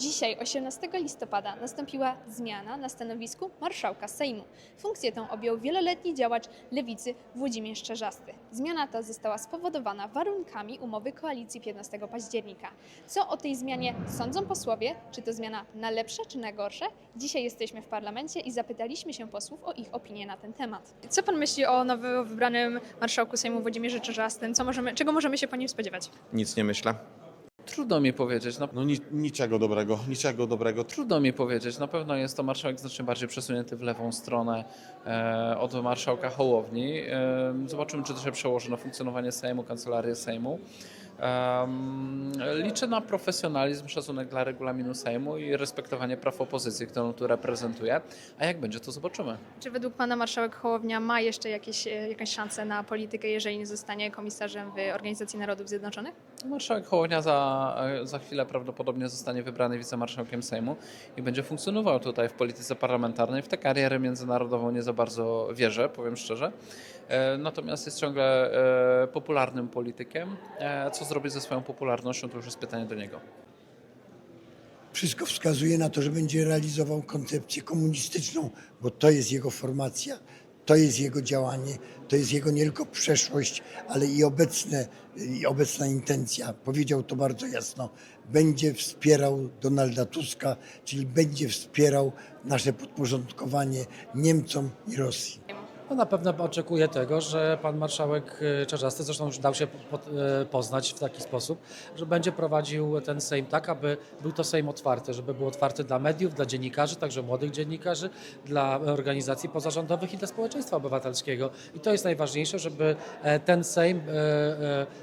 Dzisiaj, 18 listopada, nastąpiła zmiana na stanowisku marszałka Sejmu. Funkcję tą objął wieloletni działacz lewicy Włodzimierz Czarzasty. Zmiana ta została spowodowana warunkami umowy koalicji 15 października. Co o tej zmianie sądzą posłowie? Czy to zmiana na lepsze czy na gorsze? Dzisiaj jesteśmy w parlamencie i zapytaliśmy się posłów o ich opinię na ten temat. Co pan myśli o nowo wybranym marszałku Sejmu Włodzimierzu Czarzastym? Co możemy, czego możemy się po nim spodziewać? Nic nie myślę. Trudno mi powiedzieć. Na, No ni niczego dobrego, niczego dobrego. trudno mi powiedzieć. Na pewno jest to marszałek znacznie bardziej przesunięty w lewą stronę e, od marszałka Hołowni. E, zobaczymy, czy to się przełoży na funkcjonowanie Sejmu, kancelarię Sejmu. Liczę na profesjonalizm, szacunek dla regulaminu Sejmu i respektowanie praw opozycji, którą tu reprezentuję. A jak będzie, to zobaczymy. Czy według pana marszałek Hołownia ma jeszcze jakieś, e, jakąś szansę na politykę, jeżeli nie zostanie komisarzem w Organizacji Narodów Zjednoczonych? Marszałek Hołownia za, za chwilę prawdopodobnie zostanie wybrany wicemarszałkiem Sejmu i będzie funkcjonował tutaj w polityce parlamentarnej. W tę karierę międzynarodową nie za bardzo wierzę, powiem szczerze. E, Natomiast jest ciągle e, popularnym politykiem. E, Co zrobi ze swoją popularnością, to już jest pytanie do niego. Wszystko wskazuje na to, że będzie realizował koncepcję komunistyczną, bo to jest jego formacja, to jest jego działanie, to jest jego nie tylko przeszłość, ale i, obecne, i obecna intencja. Powiedział to bardzo jasno. Będzie wspierał Donalda Tuska, czyli będzie wspierał nasze podporządkowanie Niemcom i Rosji. No na pewno oczekuję tego, że pan marszałek e, Czarzasty, zresztą już dał się e, poznać w taki sposób, że będzie prowadził ten Sejm tak, aby był to Sejm otwarty, żeby był otwarty dla mediów, dla dziennikarzy, także młodych dziennikarzy, dla organizacji pozarządowych i dla społeczeństwa obywatelskiego. I to jest najważniejsze, żeby e, ten Sejm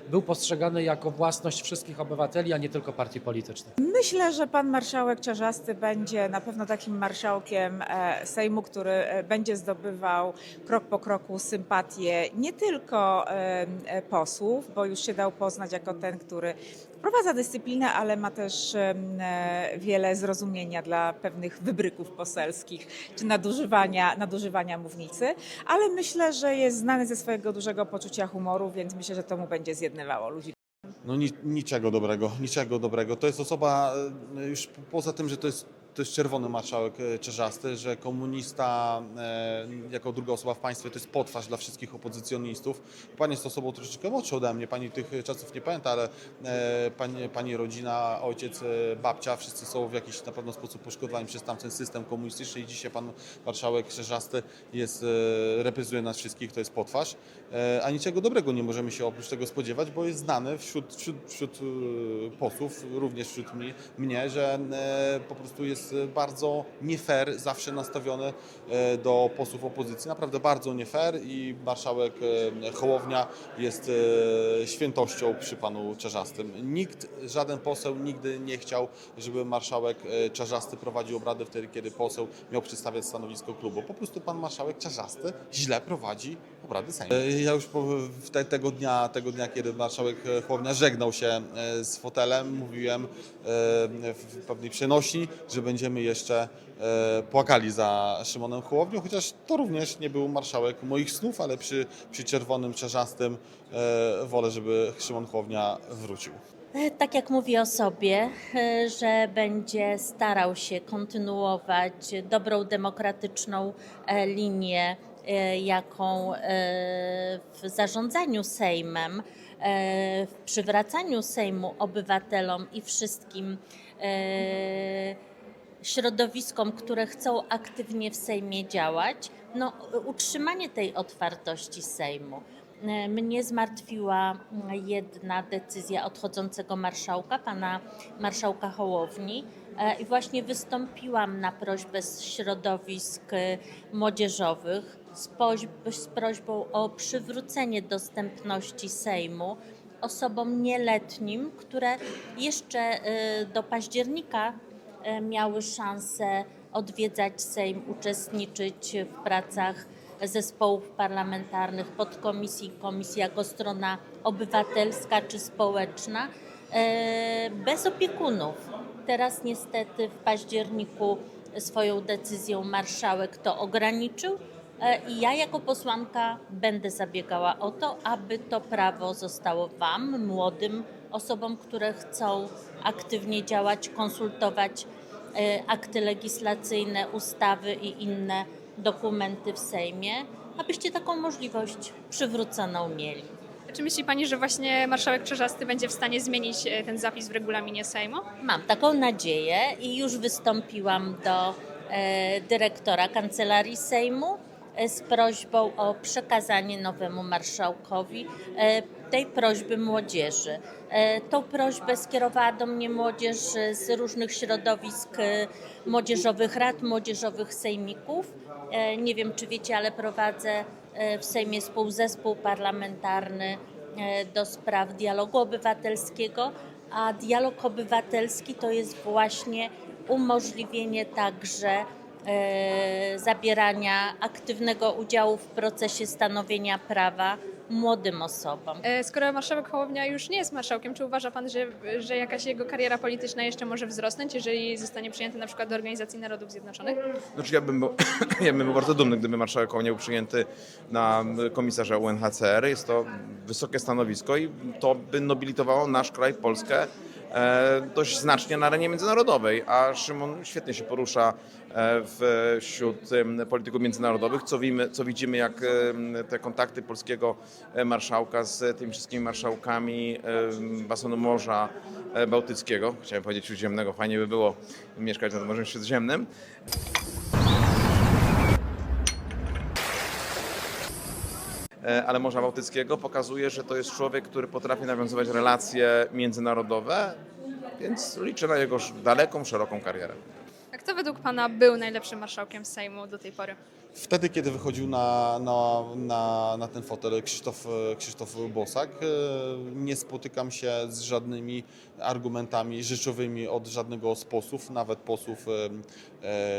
był postrzegany jako własność wszystkich obywateli, a nie tylko partii politycznych. Myślę, że pan marszałek Czarzasty będzie na pewno takim marszałkiem Sejmu, który będzie zdobywał krok po kroku sympatię nie tylko e, posłów, bo już się dał poznać jako ten, który wprowadza dyscyplinę, ale ma też e, wiele zrozumienia dla pewnych wybryków poselskich czy nadużywania, nadużywania mównicy, ale myślę, że jest znany ze swojego dużego poczucia humoru, więc myślę, że to mu będzie zjednywało ludzi. No ni niczego dobrego, niczego dobrego. To jest osoba, e, już po- poza tym, że to jest, to jest czerwony marszałek e, Czerzasty, że komunista e, jako druga osoba w państwie to jest potwarz dla wszystkich opozycjonistów. Pani jest osobą troszeczkę młodszą ode mnie, pani tych czasów nie pamięta, ale e, pani, pani rodzina, ojciec, babcia, wszyscy są w jakiś na pewno sposób poszkodowani przez tamten system komunistyczny i dzisiaj pan marszałek Czerzasty jest, reprezentuje nas wszystkich, to jest potwarz. A niczego dobrego nie możemy się oprócz tego spodziewać, bo jest znane wśród, wśród, wśród posłów, również wśród mnie, mnie, że po prostu jest bardzo nie fair, zawsze nastawiony e, do posłów opozycji. Naprawdę bardzo nie fair i marszałek e, Hołownia jest e, świętością przy panu Czarzastym. Nikt, żaden poseł nigdy nie chciał, żeby marszałek e, Czarzasty prowadził obrady wtedy, kiedy poseł miał przedstawiać stanowisko klubu. Po prostu pan marszałek Czarzasty źle prowadzi obrady Sejmu. E, Ja już te, tego, dnia, tego dnia, kiedy marszałek e, Hołownia żegnał się e, z fotelem, mówiłem e, w pewnej przenośni, że będziemy jeszcze e, płakali za Szymonem Hołownią, chociaż to również nie był marszałek moich snów, ale przy, przy czerwonym, czarzastym e, wolę, żeby Szymon Hołownia wrócił. E, Tak jak mówi o sobie, że będzie starał się kontynuować dobrą, demokratyczną linię, jaką w zarządzaniu Sejmem, w przywracaniu Sejmu obywatelom i wszystkim środowiskom, które chcą aktywnie w Sejmie działać, no, utrzymanie tej otwartości Sejmu. E, Mnie zmartwiła mm, jedna decyzja odchodzącego marszałka, pana marszałka Hołowni. E, I właśnie wystąpiłam na prośbę z środowisk e, młodzieżowych z, poś- z prośbą o przywrócenie dostępności Sejmu osobom nieletnim, które jeszcze do października miały szansę odwiedzać Sejm, uczestniczyć w pracach zespołów parlamentarnych, podkomisji, komisji jako strona obywatelska czy społeczna, e, bez opiekunów. Teraz niestety w październiku swoją decyzją marszałek to ograniczył e, i ja jako posłanka będę zabiegała o to, aby to prawo zostało Wam, młodym osobom, które chcą aktywnie działać, konsultować e, akty legislacyjne, ustawy i inne dokumenty w Sejmie, abyście taką możliwość przywróconą mieli. Czy myśli Pani, że właśnie marszałek Czerzasty będzie w stanie zmienić e, ten zapis w regulaminie Sejmu? Mam taką nadzieję i już wystąpiłam do e, dyrektora Kancelarii Sejmu e, z prośbą o przekazanie nowemu marszałkowi e, tej prośby młodzieży. E, tą prośbę skierowała do mnie młodzież z różnych środowisk e, młodzieżowych rad, młodzieżowych sejmików. E, nie wiem, czy wiecie, ale prowadzę e, w Sejmie współzespół parlamentarny e, do spraw dialogu obywatelskiego, a dialog obywatelski to jest właśnie umożliwienie także e, zabierania aktywnego udziału w procesie stanowienia prawa młodym osobom. E, Skoro marszałek Hołownia już nie jest marszałkiem, czy uważa Pan, że, że jakaś jego kariera polityczna jeszcze może wzrosnąć, jeżeli zostanie przyjęty na przykład do Organizacji Narodów Zjednoczonych? Znaczy ja bym, był, ja bym był bardzo dumny, gdyby marszałek Hołownia był przyjęty na komisarza UNHCR. Jest to wysokie stanowisko i to by nobilitowało nasz kraj, Polskę, e, dość znacznie na arenie międzynarodowej, a Szymon świetnie się porusza e, wśród polityków międzynarodowych, co, widzimy, co widzimy, jak te kontakty polskiego e, marszałka z tymi wszystkimi marszałkami basenu Morza e, Bałtyckiego, chciałem powiedzieć Śródziemnego, fajnie by było mieszkać nad Morzem Śródziemnym, ale Morza Bałtyckiego pokazuje, że to jest człowiek, który potrafi nawiązywać relacje międzynarodowe, więc liczę na jego daleką, szeroką karierę. A kto według Pana był najlepszym marszałkiem Sejmu do tej pory? Wtedy, kiedy wychodził na, na, na, na ten fotel Krzysztof, Krzysztof Bosak, e, nie spotykam się z żadnymi argumentami rzeczowymi od żadnego z posłów, nawet posłów e,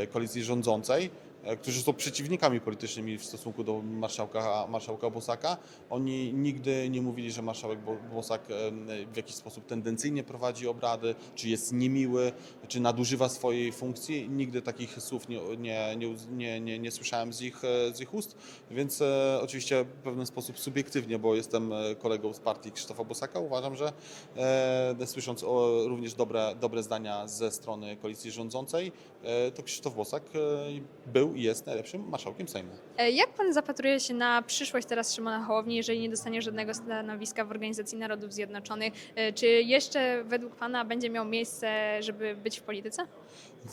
e, koalicji rządzącej, e, którzy są przeciwnikami politycznymi w stosunku do marszałka, marszałka Bosaka. Oni nigdy nie mówili, że marszałek Bo- Bosak e, w jakiś sposób tendencyjnie prowadzi obrady, czy jest niemiły, czy nadużywa swojej funkcji. Nigdy takich słów nie, nie, nie, nie, nie, słyszałem z ich, e, z ich ust, więc e, oczywiście w pewien sposób subiektywnie, bo jestem e, kolegą z partii Krzysztofa Bosaka, uważam, że e, słysząc o, również dobre, dobre zdania ze strony koalicji rządzącej, e, to Krzysztof Bosak e, był i jest najlepszym marszałkiem Sejmu. E, Jak Pan zapatruje się na przyszłość teraz Szymona Hołowni, jeżeli nie dostanie żadnego stanowiska w Organizacji Narodów Zjednoczonych? E, Czy jeszcze według Pana będzie miał miejsce, żeby być w polityce?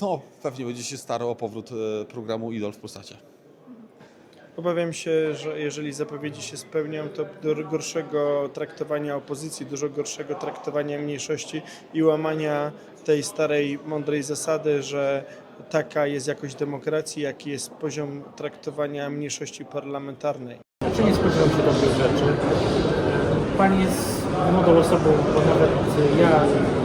No, pewnie będzie się starał o powrót e, programu Idol w Polsacie. Obawiam się, że jeżeli zapowiedzi się spełnią, to do gorszego traktowania opozycji, dużo gorszego traktowania mniejszości i łamania tej starej, mądrej zasady, że taka jest jakość demokracji, jaki jest poziom traktowania mniejszości parlamentarnej. Czy nie spodziewam się dobrych rzeczy? Pani jest młodą osobą, bo nawet ja,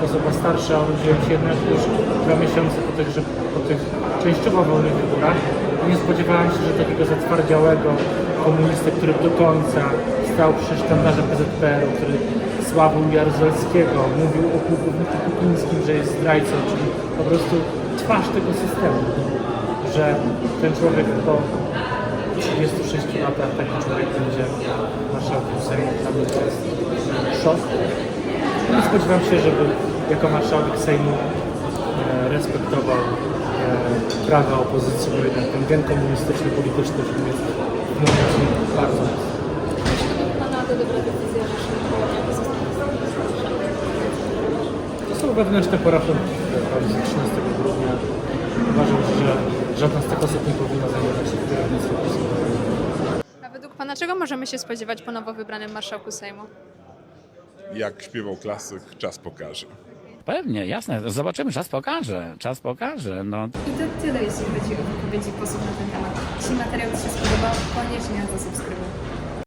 osoba starsza, urodziłem się jednak już dwa miesiące po tych, po tych częściowo wolnych wyborach. Nie spodziewałem się, że takiego zatwardziałego komunistę, który do końca stał przy sztandarze PZPR-u, który sławił Jaruzelskiego, mówił o pułkowniku Kupińskim, że jest zdrajcą, czyli po prostu twarz tego systemu, że ten człowiek po 36 latach taki człowiek będzie marszałkiem Sejmu. Dla mnie to jest szok. Nie spodziewam się, żeby jako marszałek Sejmu e, respektował e, prawa opozycji, bo jednak ten gen komunistyczny, polityczny w nim jest w bardzo mocny. Pana to dobra decyzja, że Szymon Hołownia pozostanie To są wewnętrzne porachunki koalicji 13 grudnia. Uważam, że żadna z tych osób nie powinna zajmować się kierownictwem PiSu. A według Pana czego możemy się spodziewać po nowo wybranym marszałku Sejmu? Jak śpiewał klasyk, czas pokaże. Pewnie, jasne. Zobaczymy, czas pokaże. Czas pokaże. No, I to tyle, jeśli chodzi o wypowiedzi posłów na ten temat. Jeśli materiał Ci się spodobał, koniecznie zasubskrybuj.